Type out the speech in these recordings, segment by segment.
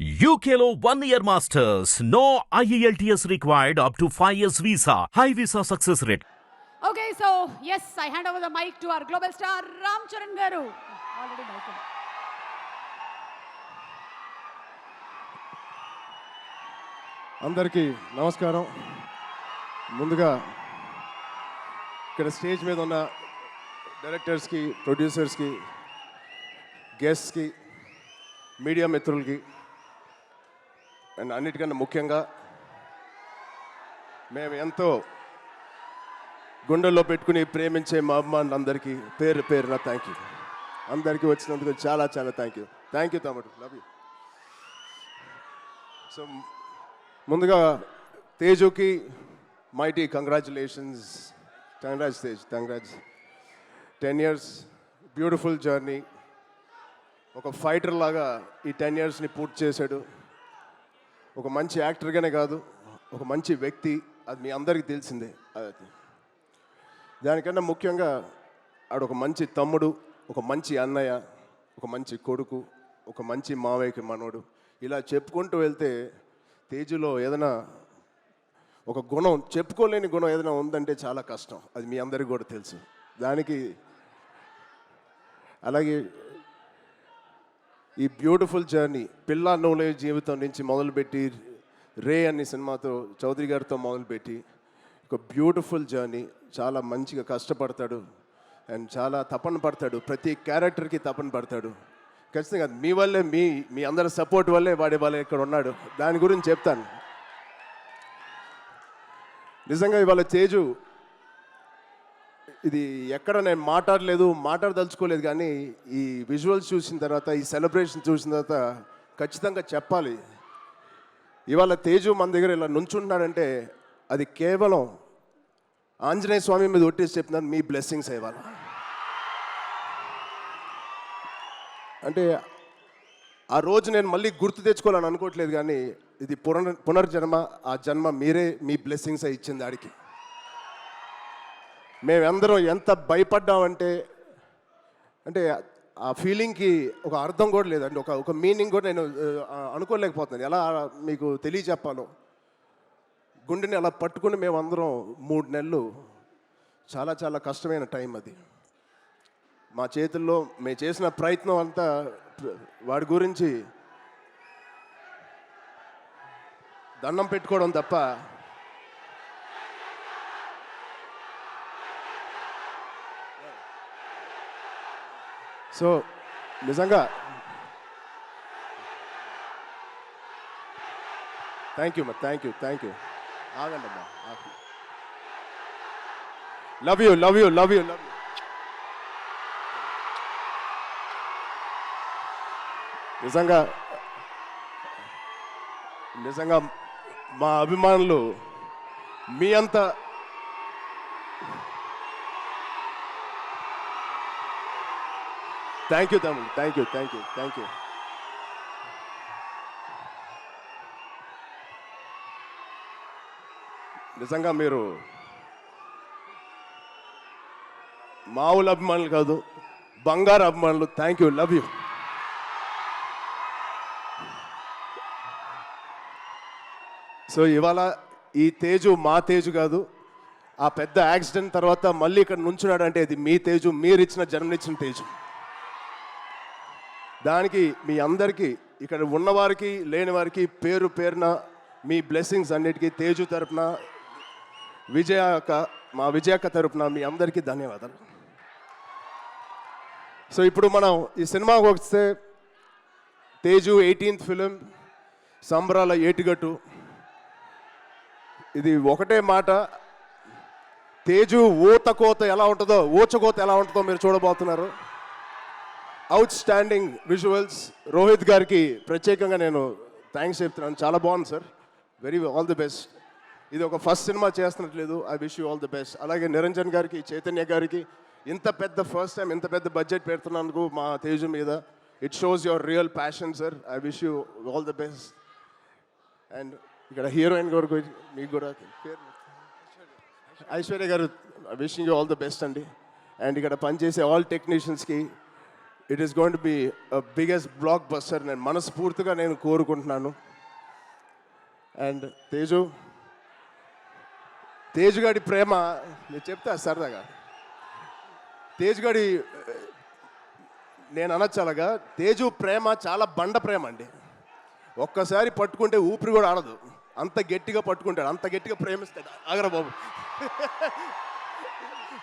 యూకేలో one year masters no IELTS required up to five years visa high visa success rate okay so yes I hand over the mic to our global star Ram Charan garu అందరికి నమస్కారం. ముందుగా ఇక్కడ stage మీద ఉన్న డైరెక్టర్స్కి ప్రొడ్యూసర్స్కి గెస్ట్స్కి media మిత్రులకి and అన్నిటికన్నా ముఖ్యంగా మేము ఎంతో గుండెల్లో పెట్టుకుని ప్రేమించే మా అభిమానులందరికీ పేరు పేరున థ్యాంక్ యూ అందరికీ వచ్చినందుకు చాలా చాలా థ్యాంక్ యూ థ్యాంక్ యూ తమ్ముడు. లవ్ యూ సో ముందుగా తేజుకి mighty congratulations congrats Tej congrats ten years beautiful journey ఒక ఫైటర్ లాగా ఈ టెన్ ఇయర్స్ని పూర్తి చేశాడు. ఒక మంచి యాక్టర్గానే కాదు ఒక మంచి వ్యక్తి అది మీ అందరికీ తెలిసిందే. అది దానికన్నా ముఖ్యంగా ఆడు ఒక మంచి తమ్ముడు ఒక మంచి అన్నయ్య ఒక మంచి కొడుకు ఒక మంచి మావయ్యకి మనోడు. ఇలా చెప్పుకుంటూ వెళ్తే తేజులో ఏదైనా ఒక గుణం చెప్పుకోలేని గుణం ఏదైనా ఉందంటే చాలా కష్టం. అది మీ అందరికీ కూడా తెలుసు. దానికి అలాగే ఈ బ్యూటిఫుల్ జర్నీ పిల్ల నోలే జీవితం నుంచి మొదలుపెట్టి రే అనే సినిమాతో చౌదరి గారితో మొదలుపెట్టి ఒక బ్యూటిఫుల్ జర్నీ. చాలా మంచిగా కష్టపడతాడు. అండ్ చాలా తపన పడతాడు. ప్రతి క్యారెక్టర్కి తపన పడతాడు. ఖచ్చితంగా మీ వల్లే మీ మీ అందరి సపోర్ట్ వల్లే వాడి వాళ్ళే ఇక్కడ ఉన్నాడు. దాని గురించి చెప్తాను. నిజంగా ఇవాళ తేజు ఇది ఎక్కడ నేను మాట్లాడలేదు మాట్లాడదలుచుకోలేదు కానీ ఈ విజువల్స్ చూసిన తర్వాత ఈ సెలబ్రేషన్ చూసిన తర్వాత ఖచ్చితంగా చెప్పాలి. ఇవాళ తేజు మన దగ్గర ఇలా నుంచుంటున్నాడంటే అది కేవలం ఆంజనేయ స్వామి మీద ఒట్టేసి చెప్తున్నాను మీ బ్లెస్సింగ్స్ ఇవాళ. అంటే ఆ రోజు నేను మళ్ళీ గుర్తు తెచ్చుకోవాలని అనుకోవట్లేదు కానీ ఇది పునర్ పునర్జన్మ ఆ జన్మ మీరే మీ బ్లెస్సింగ్స్ ఇచ్చింది ఆడికి. మేమందరం ఎంత భయపడ్డామంటే అంటే ఆ ఫీలింగ్కి ఒక అర్థం కూడా లేదండి ఒక ఒక మీనింగ్ కూడా నేను అనుకోలేకపోతున్నాను. ఎలా మీకు తెలియచెప్పాలో గుండెని అలా పట్టుకుని మేమందరం మూడు నెలలు చాలా చాలా కష్టమైన టైం అది. మా చేతుల్లో మేము చేసిన ప్రయత్నం అంతా వాడి గురించి దండం పెట్టుకోవడం తప్ప సో నిజంగా. థ్యాంక్ యూ మా థ్యాంక్ యూ థ్యాంక్ యూ ఆగండి అమ్మా love you love you love you love you నిజంగా నిజంగా మా అభిమానులు మీ అంత థ్యాంక్ యూ తమ్ముడు thank you thank you thank you నిజంగా మీరు మామూలు అభిమానులు కాదు బంగారు అభిమానులు. Thank you love you so ఇవాళ ఈ తేజు మా తేజు కాదు ఆ పెద్ద యాక్సిడెంట్ తర్వాత మళ్ళీ ఇక్కడ నుంచున్నాడంటే ఇది మీ తేజు మీరు ఇచ్చిన జన్మనిచ్చిన తేజు. దానికి మీ అందరికీ ఇక్కడ ఉన్నవారికి లేని వారికి పేరు పేరున మీ బ్లెస్సింగ్స్ అన్నిటికీ తేజు తరపున విజయ అక్క మా విజయక్క తరపున మీ అందరికీ ధన్యవాదాలు. సో ఇప్పుడు మనం ఈ సినిమాకి వస్తే తేజు ఎయిటీన్త్ ఫిలిం సంబరాల ఏటిగట్టు. ఇది ఒకటే మాట తేజు ఊత కోత ఎలా ఉంటుందో ఊచకోత ఎలా ఉంటుందో మీరు చూడబోతున్నారు. అవుట్ స్టాండింగ్ విజువల్స్ రోహిత్ గారికి ప్రత్యేకంగా నేను థ్యాంక్స్ చెప్తున్నాను. చాలా బాగుంది sir. Very all the best ఇది ఒక first cinema చేస్తున్నట్లేదు. I wish you all the best అలాగే నిరంజన్ గారికి చైతన్య గారికి ఇంత పెద్ద ఫస్ట్ టైం ఇంత పెద్ద బడ్జెట్ పెడుతున్నందుకు మా తేజు మీద. It shows your real passion sir I wish you all the best and ఇక్కడ హీరోయిన్ గారు మీకు కూడా Aishwarya garu wishing you all the best అండి. అండ్ ఇక్కడ పనిచేసే all టెక్నీషియన్స్కి it is going to be biggest blockbuster నేను మనస్ఫూర్తిగా నేను కోరుకుంటున్నాను. అండ్ తేజు తేజుగాడి ప్రేమ నేను చెప్తా సరదాగా. తేజుగాడి నేను అనొచ్చు తేజు ప్రేమ చాలా బండ ప్రేమ అండి. ఒక్కసారి పట్టుకుంటే ఊపిరి కూడా ఆడదు. అంత గట్టిగా పట్టుకుంటాడు. అంత గట్టిగా ప్రేమిస్తాడు. ఆగరా బాబు.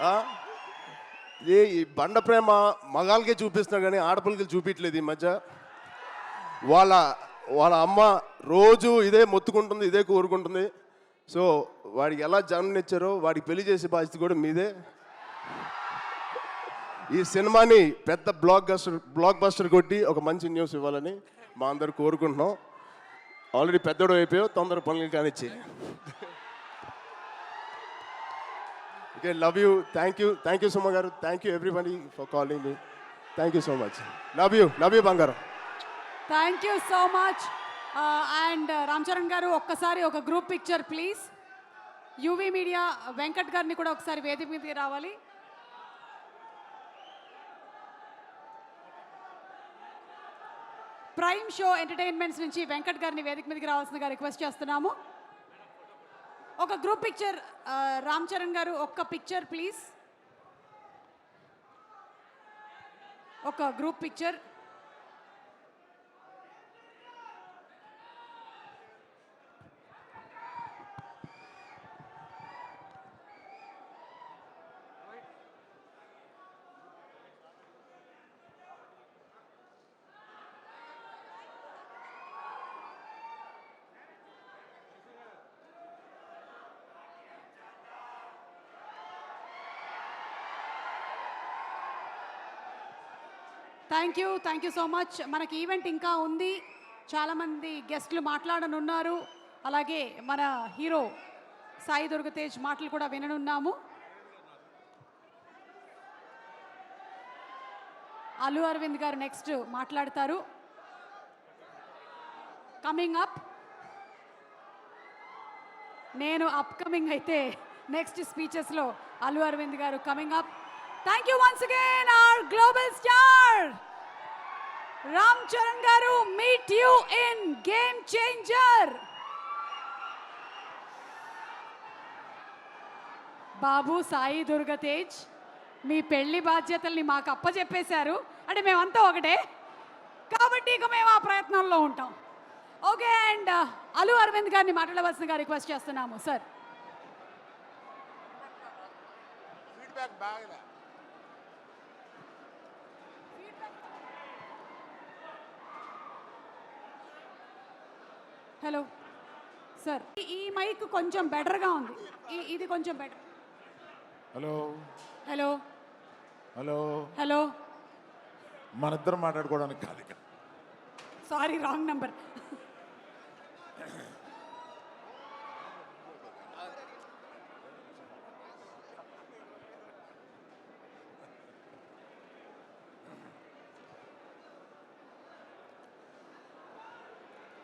ఆ? ఏ ఈ బండ ప్రేమ మగాళ్ళకే చూపిస్తున్నారు కానీ ఆడపిల్లకి చూపించలేదు ఈ మధ్య. వాళ్ళ వాళ్ళ అమ్మ రోజు ఇదే మొత్తుకుంటుంది ఇదే కోరుకుంటుంది. సో వాడికి ఎలా జన్మనిచ్చారో వాడికి పెళ్ళి చేసే బాధ్యత కూడా మీదే. ఈ సినిమాని పెద్ద బ్లాక్ బస్టర్ బ్లాక్ బస్టర్ కొట్టి ఒక మంచి న్యూస్ ఇవ్వాలని మా అందరు కోరుకుంటున్నాం. ఆల్రెడీ పెద్దోడు అయిపోయావు తొందర పనులు కానిచ్చి okay love you thank you thank you Suma garu thank you everybody for calling me thank you so much love you love you బంగారం thank you so much and Ram Charan garu ఒక్కసారి ఒక group picture please UV media Venkat గారిని కూడా ఒకసారి వేదిక మీదకి రావాలి. Prime show entertainments నుంచి వెంకట్ గారిని వేదిక మీదకి రావాల్సిందిగా రిక్వెస్ట్ చేస్తున్నాము. ఒక గ్రూప్ పిక్చర్ రామ్ చరణ్ గారు ఒక్క పిక్చర్ ప్లీజ్ ఒక group picture thank you thank you so much మనకి ఈవెంట్ ఇంకా ఉంది. చాలామంది గెస్ట్లు మాట్లాడనున్నారు. అలాగే మన హీరో సాయి దుర్గతేజ్ మాటలు కూడా విననున్నాము. అల్లు అరవింద్ గారు నెక్స్ట్ మాట్లాడతారు. కమింగ్ అప్ నేను అప్కమింగ్ అయితే next స్పీచెస్లో Allu Aravind garu coming up thank you once again our global star Ram Charan garu meet you in Game Changer బాబు సాయి దుర్గతేజ్ మీ పెళ్ళి బాధ్యతల్ని మాకు అప్పచెప్పేశారు అంటే మేమంతా ఒకటే. కాబట్టి ఇక మేము ఆ ప్రయత్నంలో ఉంటాం. ఓకే అండ్ uh, అలు అరవింద్ గారిని మాట్లాడవలసిందిగా రిక్వెస్ట్ చేస్తున్నాము సార్. Hello sir. ఈ మైక్ కొంచెం బెటర్గా ఉంది. ఈ- ఇది కొంచెం better. Hello. Hello. Hello. Hello. మన ఇద్దరం మాట్లాడుకోవడానికి కాదు. Sorry wrong number.